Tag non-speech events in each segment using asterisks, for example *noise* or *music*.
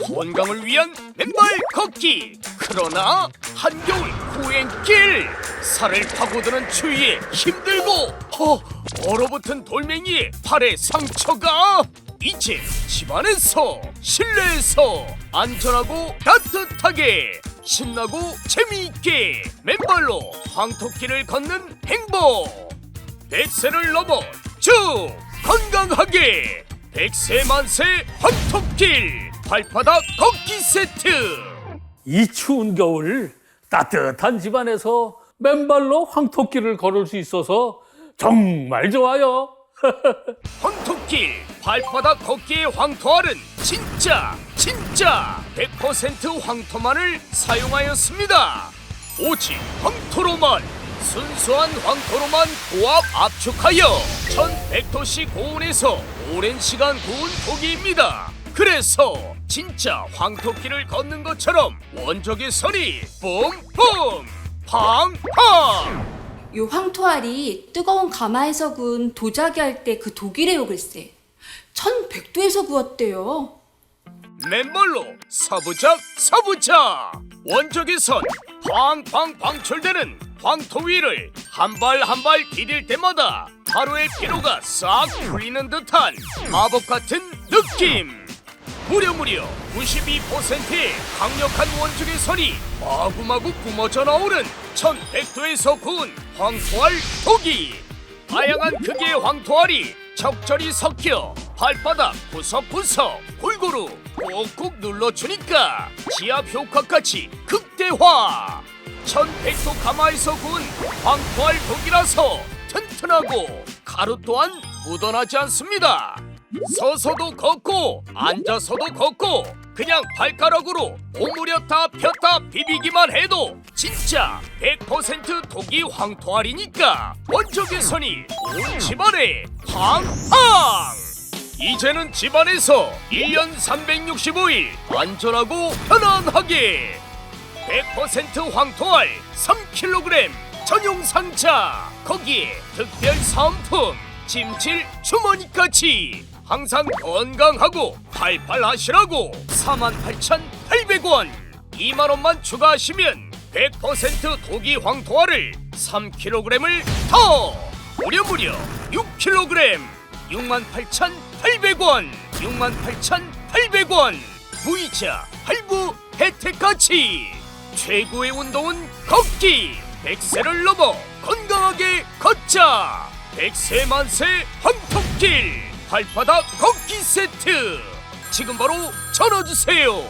건강을 위한 맨발 걷기. 그러나 한겨울 후행길. 살을 파고드는 추위에 힘들고 허, 얼어붙은 돌멩이에 팔에 상처가 이제 집안에서 실내에서 안전하고 따뜻하게 신나고 재미있게 맨발로 황토길을 걷는 행복. 백세를 넘어 쭉 건강하게 백세 만세 황토길 발바닥 걷기 세트. 이 추운 겨울 따뜻한 집안에서 맨발로 황토길을 걸을 수 있어서 정말 좋아요. *laughs* 황토길 발바닥 걷기의 황토알은 진짜 진짜 100% 황토만을 사용하였습니다. 오직 황토로만 순수한 황토로만 고압 압축하여 1100도씨 고온에서 오랜 시간 구운 토기입니다 그래서 진짜 황토길을 걷는 것처럼 원적의 선이 뿜뿜! 팡팡! 요 황토알이 뜨거운 가마에서 구운 도자기 할 때 그 독일의 글쎄. 1100도에서 구웠대요. 맨발로 서부작 서부작 원적의 선 팡팡 방출되는 황토 위를 한 발 한 발 디딜 때마다 하루의 피로가 싹 풀리는 듯한 마법 같은 느낌 무려 무려 92%의 강력한 원적의 선이 마구마구 뿜어져 나오는 1100도에서 구운 황토알 독이 다양한 크기의 황토알이 적절히 섞여 발바닥 구석구석 골고루 꾹꾹 눌러주니까 지압 효과까지 극대화. 1100도 가마에서 구운 황토알 독이라서 튼튼하고 가루 또한 묻어나지 않습니다 서서도 걷고 앉아서도 걷고 그냥 발가락으로 오므렸다 폈다 비비기만 해도 진짜 100% 독이 황토알이니까 원적의 선이 온 집안에 팡팡! 이제는 집안에서 1년 365일 안전하고 편안하게 100% 황토알 3kg 전용 상자 거기에 특별 사은품 찜질 주머니까지 항상 건강하고 팔팔 하시라고. 48,800원. 2만원만 추가하시면 100% 독이 황토알을 3kg을 더. 무려 무려 6kg 68,800원. 68,800원. 무이자 할부 혜택까지. 최고의 운동은 걷기. 백세를 넘어 건강하게 걷자. 백세 만세 황토길 발바닥 걷기 세트. 지금 바로 전화주세요.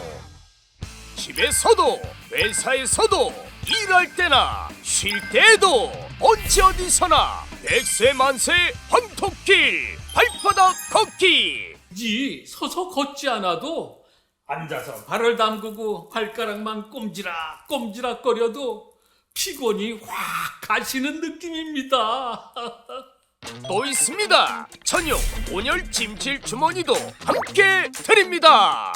집에서도 회사에서도 일할 때나 쉴 때에도 언제 어디서나 백세 만세 황토길 발바닥 걷기. 이 서서 걷지 않아도 앉아서 발을 담그고 발가락만 꼼지락 꼼지락 거려도 피곤이 확 가시는 느낌입니다. *laughs* 또 있습니다. 전용 온열 찜질 주머니도 함께 드립니다.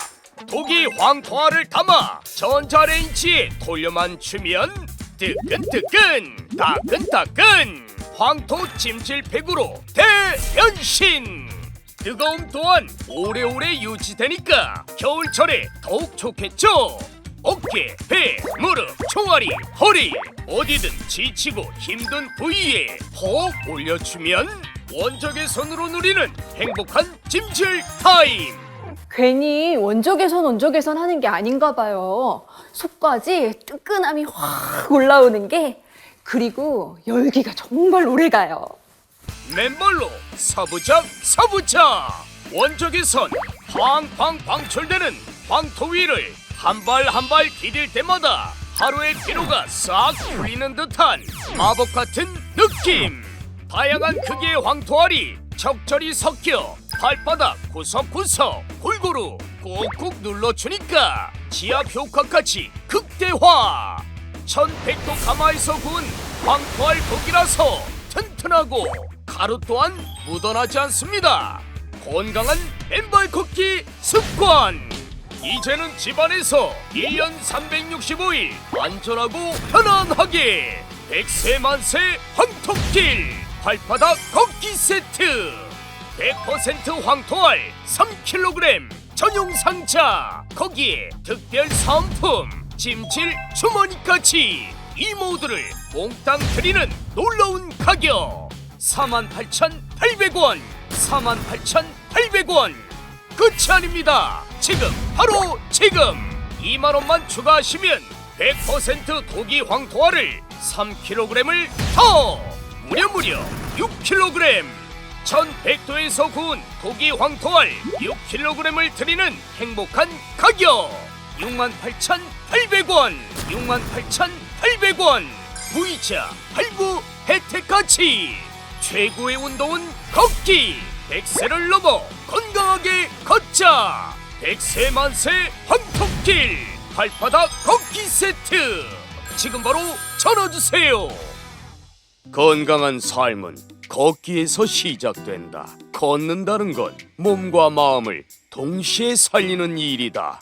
독이 황토알을 담아 전자레인지에 돌려만 주면 뜨끈뜨끈 따끈따끈 황토 찜질팩으로 대변신 뜨거움 또한 오래오래 유지되니까 겨울철에 더욱 좋겠죠 어깨, 배, 무릎, 총아리, 허리 어디든 지치고 힘든 부위에 호 올려주면 원적의 손으로 누리는 행복한 찜질 타임 괜히 원적외선 원적외선 하는 게 아닌가 봐요. 속까지 뜨끈함이 확 올라오는 게 그리고 열기가 정말 오래 가요. 맨발로 서부작 서부작 원적의 선 팡팡 방출되는 황토 위를 한 발 한 발 디딜 때마다 하루의 피로가 싹 풀리는 듯한 마법 같은 느낌 다양한 크기의 황토알이 적절히 섞여 발바닥 구석구석 골고루 꾹꾹 눌러주니까 지압 효과까지 극대화 1100도 가마에서 구운 황토알 독이라서 튼튼하고 가루 또한 묻어나지 않습니다. 건강한 맨발 걷기 습관. 이제는 집안에서 1년 365일 안전하고 편안하게 백세 만세 황토길 발바닥 걷기 세트. 100% 황토알 3kg 전용 상자. 거기에 특별 상품 찜질 주머니까지 이 모두를 몽땅 드리는 놀라운 가격. 48,800원 48,800원. 끝이 아닙니다 지금 바로 지금! 2만 원만 추가하시면 100% 고기 황토알을 3kg을 더! 무려 무려 6kg 전 100도에서 구운 고기 황토알 6kg을 드리는 행복한 가격! 68,800원! 68,800원! 무이자 할부 혜택까지 최고의 운동은 걷기! 100세를 넘어 건강하게 걷자 100세 만세 황토길 발바닥 걷기 세트 지금 바로 전화주세요 건강한 삶은 걷기에서 시작된다. 걷는다는 건 몸과 마음을 동시에 살리는 일이다.